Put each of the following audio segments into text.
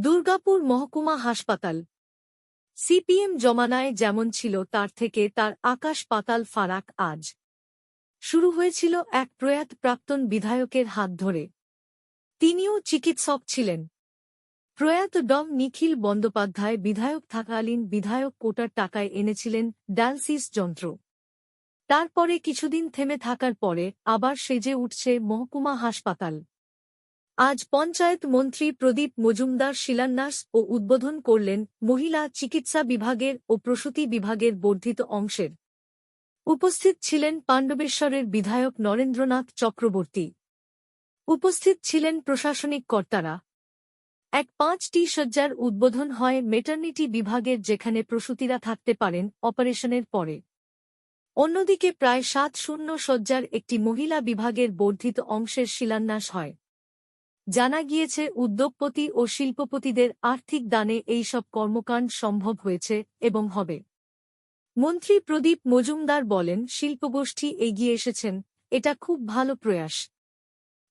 দুর্গাপুর মহকুমা হাসপাতাল। সিপিএম জমানায় যেমন ছিল, তার থেকে তার আকাশ পাতাল ফারাক আজ। শুরু হয়েছিল এক প্রয়াত প্রাক্তন বিধায়কের হাত ধরে। তিনিও চিকিৎসক ছিলেন। প্রয়াত ডম নিখিল বন্দ্যোপাধ্যায় বিধায়ক থাকালীন বিধায়ক কোটার টাকায় এনেছিলেন ডায়ালসিস যন্ত্র। তারপরে কিছুদিন থেমে থাকার পরে আবার সেজে উঠছে মহকুমা হাসপাতাল। আজ পঞ্চায়েত মন্ত্রী প্রদীপ মজুমদার শিলান্যাস ও উদ্বোধন করলেন মহিলা চিকিৎসা বিভাগের ও প্রসূতি বিভাগের বর্ধিত অংশের। উপস্থিত ছিলেন পাণ্ডবেশ্বরের বিধায়ক নরেন্দ্রনাথ চক্রবর্তী। উপস্থিত ছিলেন প্রশাসনিক কর্তারা। এক পাঁচটি শয্যার উদ্বোধন হয় মেটার্নিটি বিভাগের যেখানে প্রসূতিরা থাকতে পারেন অপারেশনের পরে। অন্যদিকে প্রায় সাত শূন্য শয্যার একটি মহিলা বিভাগের বর্ধিত অংশের শিলান্যাস হয়। জানা গিয়েছে, উদ্যোগপতি ও শিল্পপতিদের আর্থিক দানে এইসব কর্মকাণ্ড সম্ভব হয়েছে এবং হবে। মন্ত্রী প্রদীপ মজুমদার বলেন, শিল্পগোষ্ঠী এগিয়ে এসেছেন, এটা খুব ভালো প্রয়াস।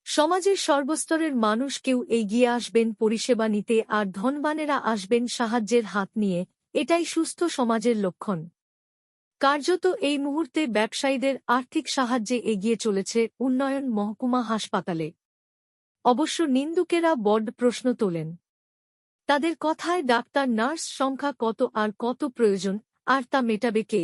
সমাজের সর্বস্তরের মানুষ কেউ এগিয়ে আসবেন, পরিষেবা নিতে আর ধনবানেরা আসবেন সাহায্যের হাত নিয়ে, এটাই সুস্থ সমাজের লক্ষণ। কার্যত এই মুহূর্তে ব্যবসায়ীদের আর্থিক সাহায্যে এগিয়ে চলেছে উন্নয়ন মহকুমা হাসপাতালে। অবশ্য নিন্দুকেরা বড় প্রশ্ন তোলেন। তাদের কথায় ডাক্তার নার্স সংখ্যা কত আর কত প্রয়োজন, আর তা মেটাবে কে?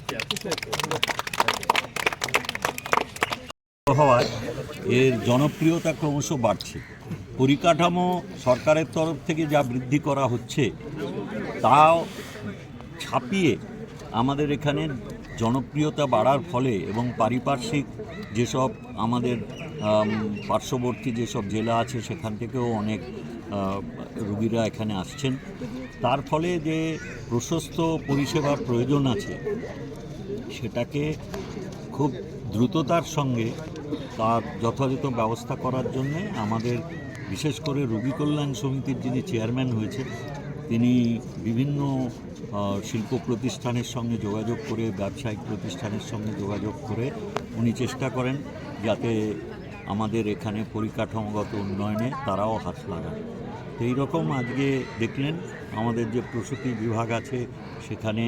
হওয়ায় এর জনপ্রিয়তা ক্রমশ বাড়ছে। পরিকাঠামো সরকারের তরফ থেকে যা বৃদ্ধি করা হচ্ছে, তাও ছাপিয়ে আমাদের এখানে জনপ্রিয়তা বাড়ার ফলে এবং পারিপার্শ্বিক যেসব আমাদের পার্শ্ববর্তী যেসব জেলা আছে, সেখান থেকেও অনেক রুগীরা এখানে আসছেন। তার ফলে যে প্রশস্ত পরিষেবার প্রয়োজন আছে, সেটাকে খুব দ্রুততার সঙ্গে তার যথাযথ ব্যবস্থা করার জন্য আমাদের, বিশেষ করে রুগী কল্যাণ সমিতির যিনি চেয়ারম্যান হয়েছে তিনি বিভিন্ন শিল্প প্রতিষ্ঠানের সঙ্গে যোগাযোগ করে, ব্যবসায়িক প্রতিষ্ঠানের সঙ্গে যোগাযোগ করে উনি চেষ্টা করেন যাতে আমাদের এখানে পরিকাঠামোগত উন্নয়নে তারাও হাত লাগান। তো এইরকম আজকে দেখলেন আমাদের যে প্রসূতি বিভাগ আছে, সেখানে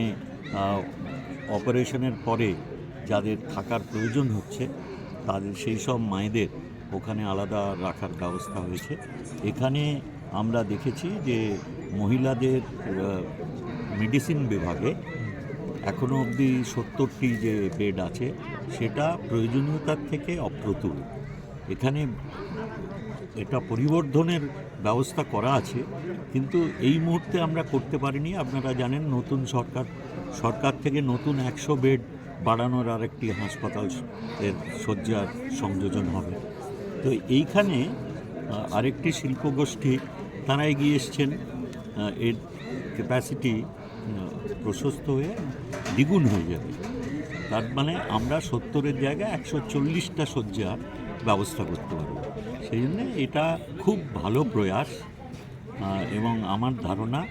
অপারেশনের পরে যাদের থাকার প্রয়োজন হচ্ছে, তাদের সেই সব মায়েদের ওখানে আলাদা রাখার ব্যবস্থা হয়েছে। এখানে আমরা দেখেছি যে মহিলাদের মেডিসিন বিভাগে এখনও অবধি সত্তরটি যে বেড আছে, সেটা প্রয়োজনীয়তার থেকে অপ্রতুল। এখানে এটা পরিবর্ধনের ব্যবস্থা করা আছে, কিন্তু এই মুহূর্তে আমরা করতে পারিনি। আপনারা জানেন, নতুন সরকার সরকার থেকে নতুন একশো বেড বাড়ানোর আরেকটি হাসপাতাল এর শয্যার সংযোজন হবে। তো এইখানে আরেকটি শিল্পগোষ্ঠী, তারা এগিয়ে এসছেন এর ক্যাপাসিটি প্রশস্ত হয়ে দ্বিগুণ হয়ে যাবে। তার মানে আমরা সত্তরের জায়গায় একশো চল্লিশটা শয্যার ব্যবস্থা করতে পারব। সেই জন্য এটা খুব ভালো প্রয়াস এবং আমার ধারণা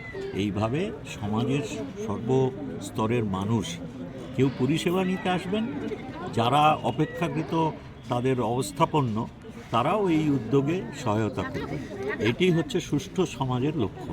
এইভাবে সমাজের সর্বস্তরের মানুষ কেউ পরিষেবা নিতে আসবেন, যারা অপেক্ষাকৃত তাদের অবস্থাপন্ন, তারাও এই উদ্যোগে সহায়তা করবে এটি হচ্ছে সুষ্ঠু সমাজের লক্ষ্য।